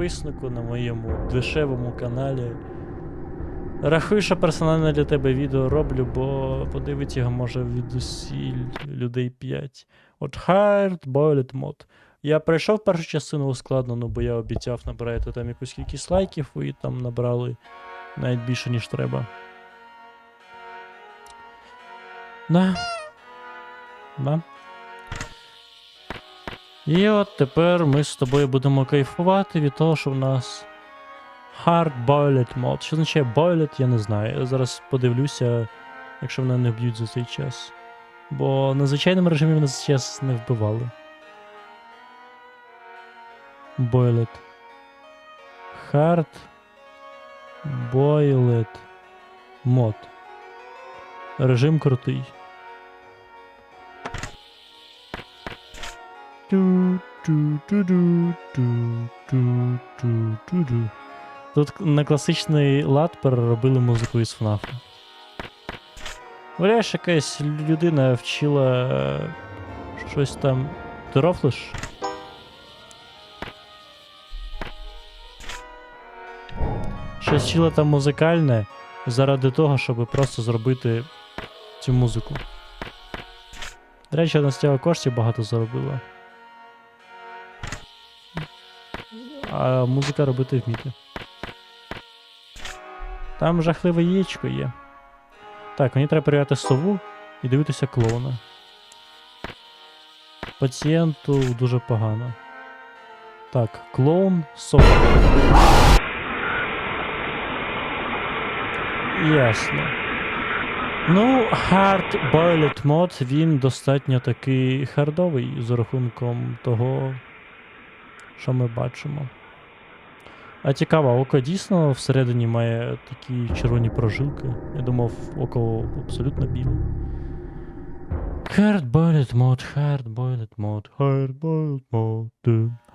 підписнику на моєму дешевому каналі. Рахую, що персонально для тебе відео роблю, бо подивить його може від усіль людей 5. От Hard Boiled Mod. Я пройшов першу частину ускладнену, бо я обіцяв набирати там якусь кількість лайків, і там набрали навіть більше, ніж треба. Да. Да. І от тепер ми з тобою будемо кайфувати від того, що в нас Hard Boiled Mod. Що означає Boiled, я не знаю. Я зараз подивлюся, якщо мене не вб'ють за цей час. Бо на звичайному режимі мене за час не вбивали. Boiled. Hard Boiled Mod. Режим крутий. Тут на класичний лад переробили музику із FNAF. Валяєш, якась людина вчила е, щось там. Ти рофлиш? Щось вчила там музикальне заради того, щоб просто зробити цю музику. До речі, вона з цього коштів багато заробила. А музика робити вміти. Там жахливе яєчко є. Так, мені треба перевіряти сову і дивитися клоуна. Пацієнту дуже погано. Так, клоун, сова. Ясно. Ну, Hard Boiled Mod, він достатньо такий хардовий з рахунком того, що ми бачимо. А цікаво, око дійсно всередині має такі червоні прожилки. Я думав, око абсолютно біле. Hard boiled mod, hard boiled mod, hard boiled mod,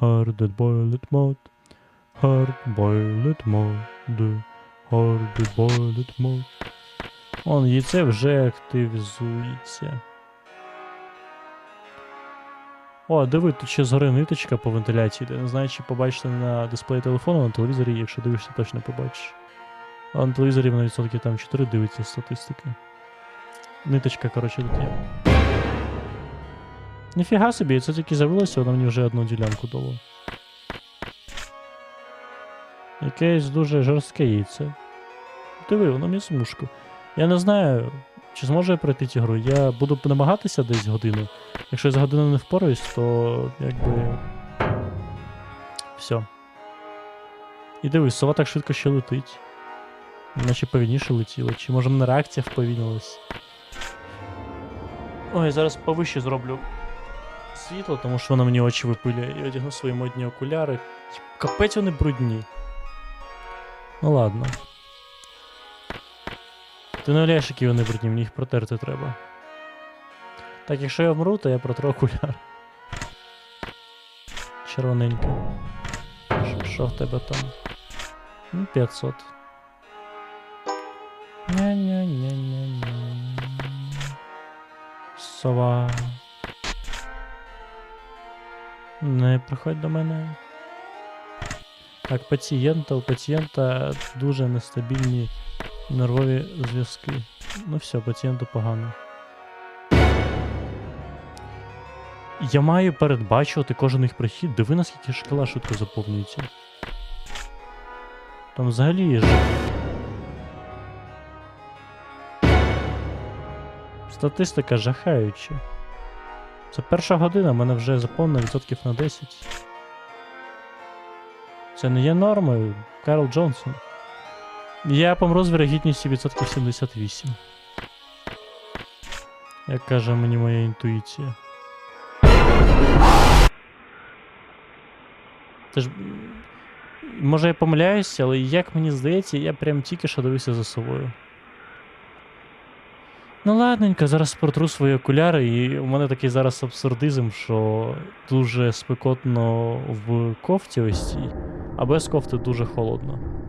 hard boiled mod, hard boiled mod, hard boiled mod. Он, яйце вже активізується. О, диви, тут ще згори ниточка по вентиляції. йде. Не знаю, чи побачите на дисплеї телефону, на телевізорі, якщо дивишся, точно побачиш. А на телевізорі на відсотки там 4 дивиться статистики. Ниточка, коротше, тут є. Ніфіга собі, це тільки з'явилося, воно мені вже одну ділянку дало. Якесь дуже жорстке яйце. Диви, воно мені смужку. Я не знаю, чи зможу я пройти цю гру. Я буду намагатися десь годину. Якщо я за годину не впораюсь, то якби. Все. І дивись, сова так швидко ще летить. Наче повільніше летіла. Чи може мене реакція вповільнилась? Ой, зараз повище зроблю світло, тому що воно мені очі випилює. І одягну свої модні окуляри. Капець вони брудні. Ну ладно. Ти не уявляєш, які вони брудні, мені їх протерти треба. Так, якщо я вмру, то я протру окуляр. Червоненьке. Що- в тебе там? Ну, 500. Ня-ня-ня-ня-ня. Сова. Не приходь до мене. Так, пацієнта, у пацієнта дуже нестабільні нервові зв'язки. Ну все, пацієнту погано. Я маю передбачувати кожен їх прихід. Диви, наскільки шкала швидко заповнюється. Там взагалі є жах. Статистика жахаюча. Це перша година, в мене вже заповнено відсотків на 10. Це не є нормою, Карл Джонсон. Я помру з вірогідністю відсотків 78. Як каже мені моя інтуїція. Це ж. Може я помиляюся, але як мені здається, я прям тільки що дивився за собою. Ну ладненько, зараз протру свої окуляри, і у мене такий зараз абсурдизм, що дуже спекотно в кофті ось цій, а без кофти дуже холодно.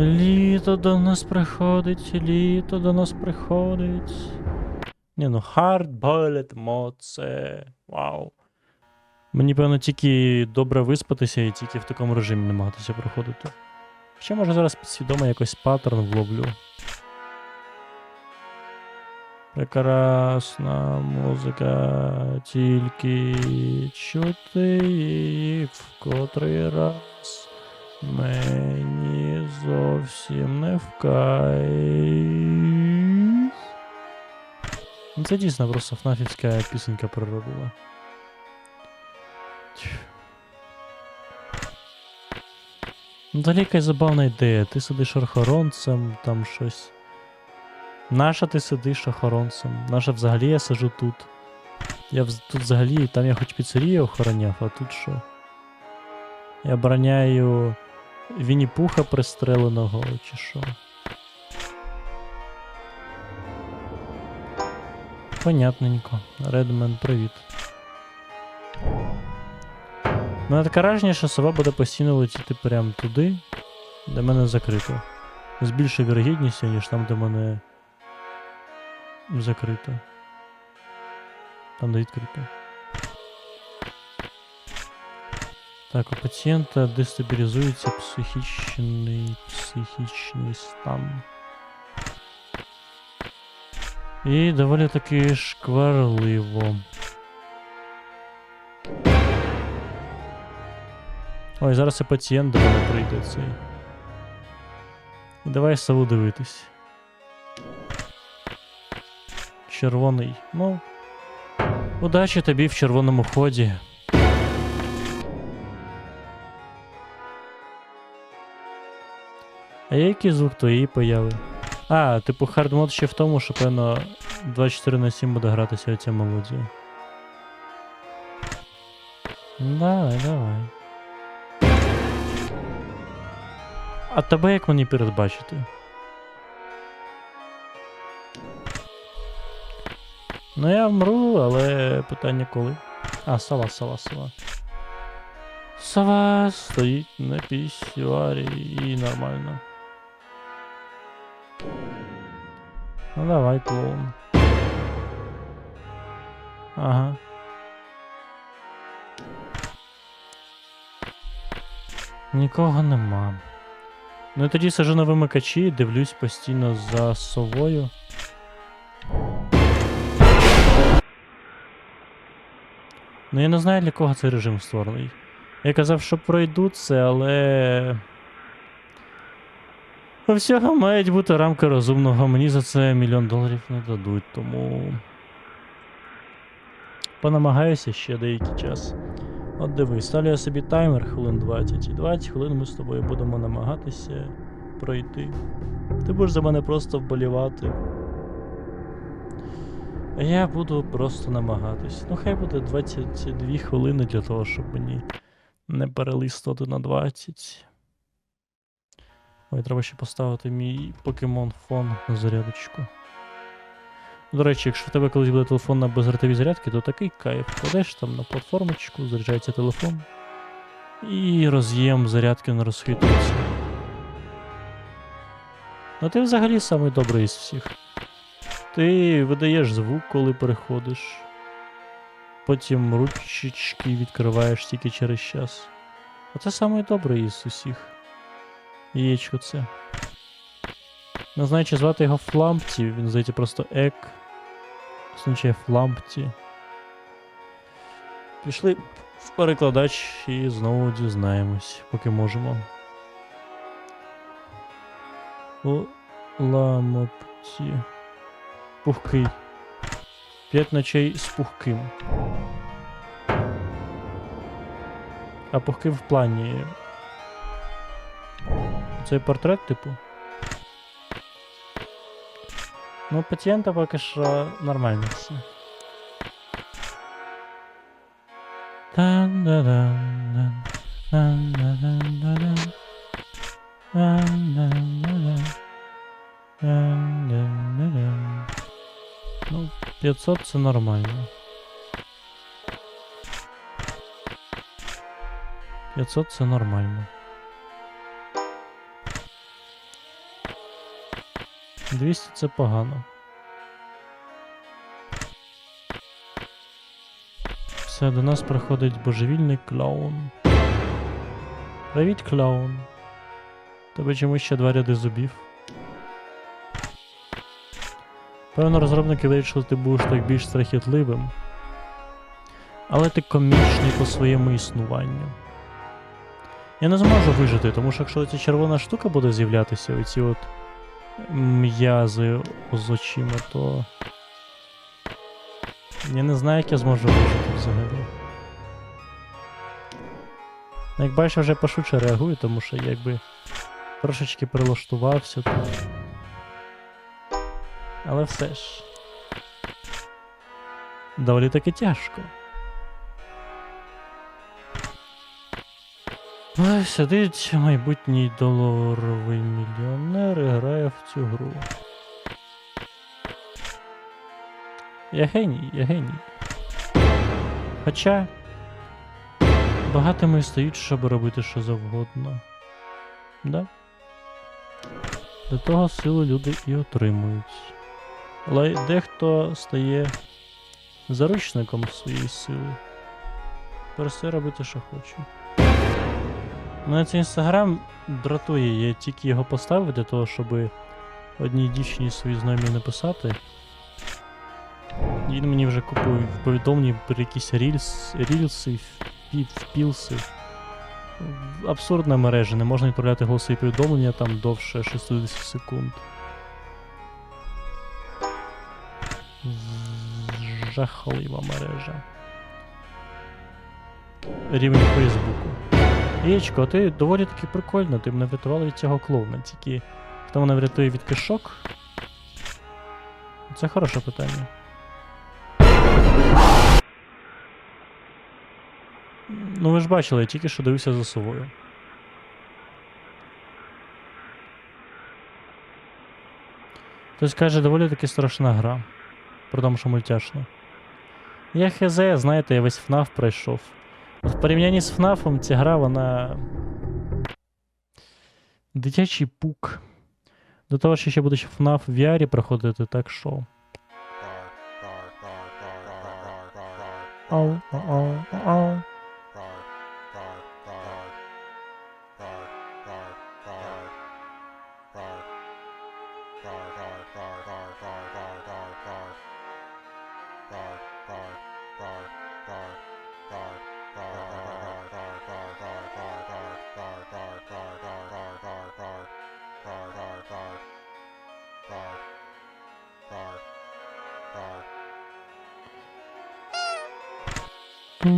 Літо до нас приходить, літо до нас приходить. Ні, ну hard boiled mod це. Вау. Мені, певно, тільки добре виспатися і тільки в такому режимі намагатися проходити. Ще може зараз підсвідомо якось паттерн вловлю. Прекрасна музика, тільки чути її в котрий раз. Мені зовсім не вкай. Ну, Це дійсно просто фнафівська пісенька проробила. Тьф. Ну, Далі якась забавна ідея. Ти сидиш охоронцем, там щось. Наша ти сидиш охоронцем. Наша взагалі я сижу тут. Я тут взагалі, там я хоч піцерію охороняв, а тут що? Я обороняю Вінні-Пуха пристреленого, чи що? Понятненько. Редмен, привіт. Мене таке сова буде постійно летіти прямо туди, де мене закрито. З більшою вірогідністю, ніж там, де мене закрито. Там, де відкрито. Так, у пацієнта дестабілізується психічний, психічний стан. І доволі таки шкварливо. Ой, зараз і пацієнт до мене прийде цей. Давай сову дивитись. Червоний. Ну. Удачі тобі в червоному ході. А є який звук твоєї появи? А, типу хардмод ще в тому, що певно 24 на 7 буде гратися оця мелодія. Давай, давай. А тебе як мені передбачити? Ну я вмру, але питання коли. А, сова, сова, сова. Сова стоїть на пісюарі і нормально. Ну давай, клоун. Ага. Нікого нема. Ну я тоді сижу на вимикачі і дивлюсь постійно за совою. Ну я не знаю для кого цей режим створений. Я казав, що пройду це, але. У всього мають бути рамки розумного. Мені за це мільйон доларів не дадуть, тому. Понамагаюся ще деякий час. От дивись, ставлю я собі таймер хвилин 20, і 20 хвилин ми з тобою будемо намагатися пройти. Ти будеш за мене просто вболівати. А я буду просто намагатись. Ну, хай буде 22 хвилини для того, щоб мені не перелистувати на 20. Ой, треба ще поставити мій покемон фон на зарядочку. До речі, якщо в тебе колись буде телефон на бездротовій зарядки, то такий кайф. Кладеш там на платформочку, заряджається телефон. І роз'єм зарядки не розхитується. Ну ти взагалі самий добрий із всіх. Ти видаєш звук, коли переходиш. Потім ручечки відкриваєш тільки через час. Оце самий добрий із усіх. Яєчко це. Не знаю, звати його Флампті, він здається просто Ек. Означає Флампті. Пішли в перекладач і знову дізнаємось, поки можемо. Ламопті. Пухкий. П'ять ночей з пухким. А пухкий в плані. Це портрет, типу? Ну, пацієнта поки що нормально все. Ну, 500 це нормально. 500 це нормально. 200 це погано. Це до нас приходить божевільний клоун. Привіт, клоун. Тебе чомусь ще два ряди зубів. Певно, розробники вирішили, ти будеш так більш страхітливим. Але ти комічний по своєму існуванню. Я не зможу вижити, тому що якщо ця червона штука буде з'являтися, оці от м'язи з очима, то. Я не знаю, як я зможу вижити взагалі. Ну, Як бачиш, вже пошуче реагую, тому що я якби трошечки прилаштувався тут. Але все ж. Доволі таки тяжко. Сидить майбутній доларовий мільйонер і грає в цю гру. Я геній, я геній. Хоча багатими стають, щоб робити що завгодно. Да? До того силу люди і отримують. Але дехто стає заручником своєї сили. Перестає робити, що хоче. Мене цей інстаграм дратує, я тільки його поставив для того, щоб одній дівчині своїй знайомій написати. Він мені вже купує повідомлення про якісь рільс, рільси, впілси. Абсурдна мережа, не можна відправляти голосові повідомлення там довше 60 секунд. Жахлива мережа. Рівень Фейсбуку. Яєчко, ти доволі таки прикольно, ти мене врятувала від цього клоуна, тільки хто мене врятує від кишок? Це хороше питання. Ну ви ж бачили, я тільки що дивився за собою. Хтось каже, доволі таки страшна гра. При тому, що мультяшна. Я хз, знаєте, я весь FNAF пройшов. В порівнянні з FNAF ця гра, вона. Дитячий пук. До того, що ще будеш FNAF в VR проходити, так що. Ау, ау, ау. Я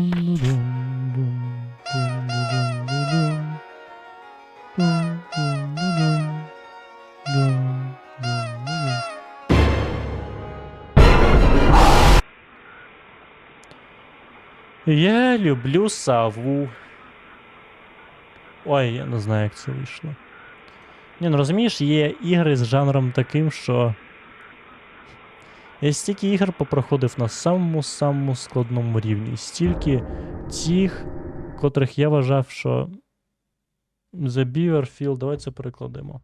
люблю саву. Ой, я не знаю, як це вийшло. Ні, ну розумієш, є ігри з жанром таким, що. Я стільки ігор попроходив на самому-самому складному рівні. Стільки тих, котрих я вважав, що. The Beaverfield, давай це перекладемо.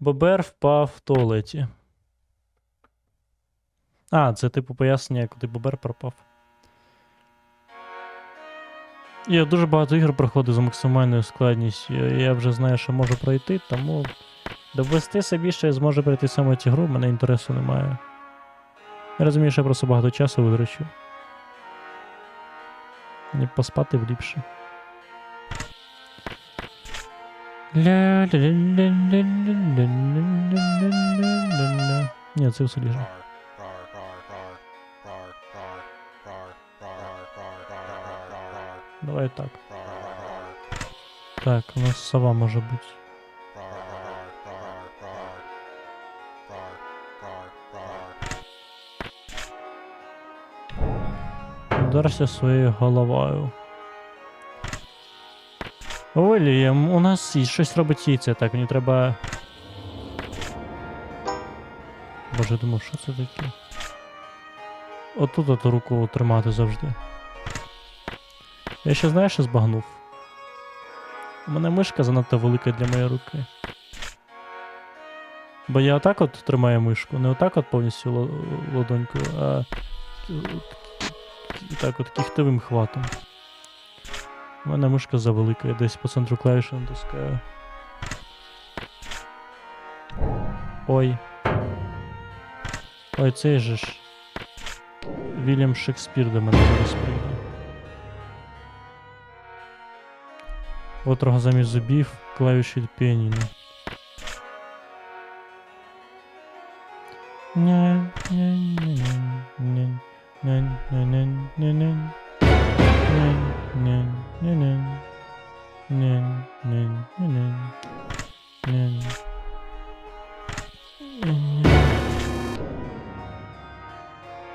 Бобер впав в туалеті. А, це типу пояснення, куди Бобер пропав. Я дуже багато ігор проходив з максимальною складністю. Я вже знаю, що можу пройти, тому Довести собі, що я зможу пройти саме цю гру, мене інтересу немає. Я розумію, що я просто багато часу витрачу. Мені поспати вліпше. Ні, це все ліжа. Давай так. Так, у нас сова може бути. Ударся своєю головою. Вільям, у нас щось робить яйце, так, мені треба. Боже, думав, що це таке? Отут оту руку тримати завжди. Я ще знаєш, що збагнув? У мене мишка занадто велика для моєї руки. Бо я отак от тримаю мишку, не отак от повністю ладонькою, а так от кіхтовим хватом. У мене мишка завелика, я десь по центру клавіші натискаю. Ой. Ой, цей же ж. Вільям Шекспір до мене зараз прийде. Отрога замість зубів, клавіші від піаніно.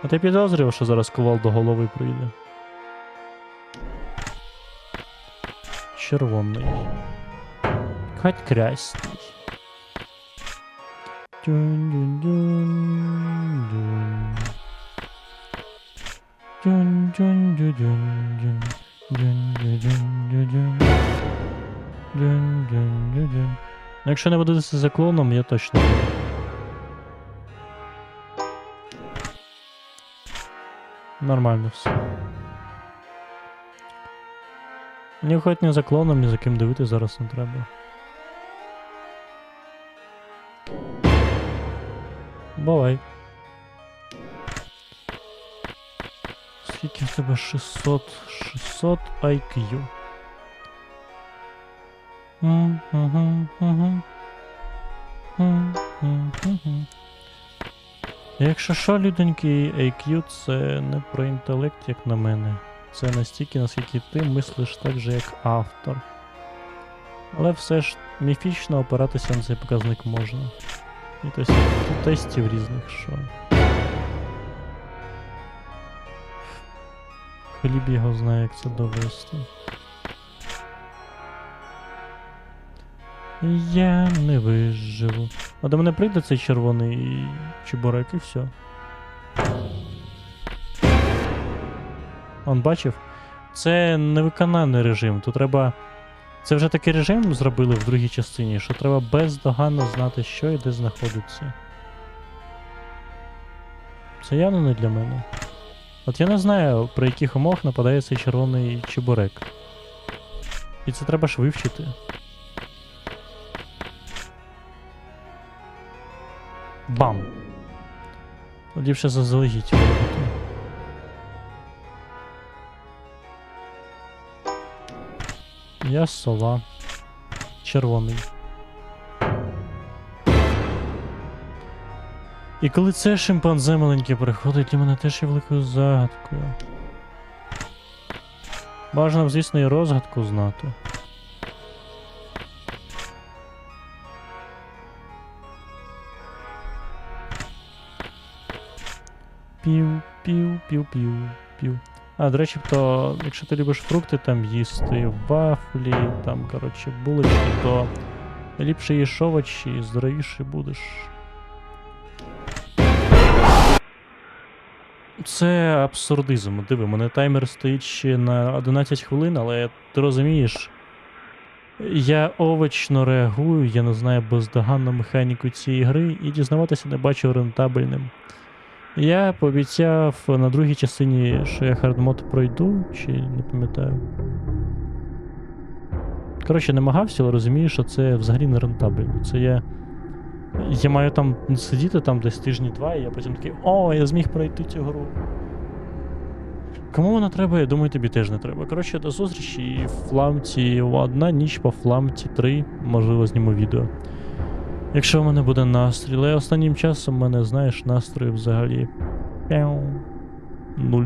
А ти підозрював, що зараз ковал до голови прийде? Червоний. Хоть красний. Дюн-дюн-дюн-дюн. Дюн-дюн-дюн-дюн. Дюн-дюн-дюн-дюн. Дюн-дюн-дюн-дюн. Якщо не дивитися за клоном, я точно Нормально все. Мені хоч не за клоном, ні за ким дивитися зараз не треба. Бувай. Скільки в тебе 600? 600 IQ. М, мгм, мгм. М, м, мгм. Якщо що, людоньки, IQ це не про інтелект, як на мене. Це настільки, наскільки ти мислиш так же, як автор. Але все ж міфічно опиратися на цей показник можна. І то тестів різних, що. Хліб його знає, як це довести. Я не виживу. А до мене прийде цей червоний чебурек і все. Он бачив? Це невикональний режим. Тут треба. Це вже такий режим зробили в другій частині, що треба бездоганно знати, що і де знаходиться. Це явно не для мене. От я не знаю, при яких умовах нападає цей червоний чебурек. І це треба ж вивчити. Бам! Ліпше заздалегідь. Я сова. Червоний. І коли це шимпанзе маленьке приходить, для мене теж є великою загадкою. Бажано, звісно, і розгадку знати. Пів, пів, пів. А, до речі, то, якщо ти любиш фрукти там їсти, вафлі, там, коротше, булочки, то ліпше їж овочі, і здоровіше будеш. Це абсурдизм. Диви, мене таймер стоїть ще на 11 хвилин, але ти розумієш, я овочно реагую, я не знаю бездоганну механіку цієї гри і дізнаватися не бачу рентабельним. Я пообіцяв на другій частині, що я хардмод пройду, чи не пам'ятаю. Коротше, намагався, але розумію, що це взагалі не рентабельно. Це я. Я маю там сидіти там десь тижні два, і я потім такий, о, я зміг пройти цю гру. Кому вона треба, я думаю, тобі теж не треба. Коротше, до зустрічі в фламці одна ніч по фламці 3, можливо, зніму відео. Якщо в мене буде настрій, але останнім часом в мене, знаєш, настрої взагалі. Пяу. Нуль.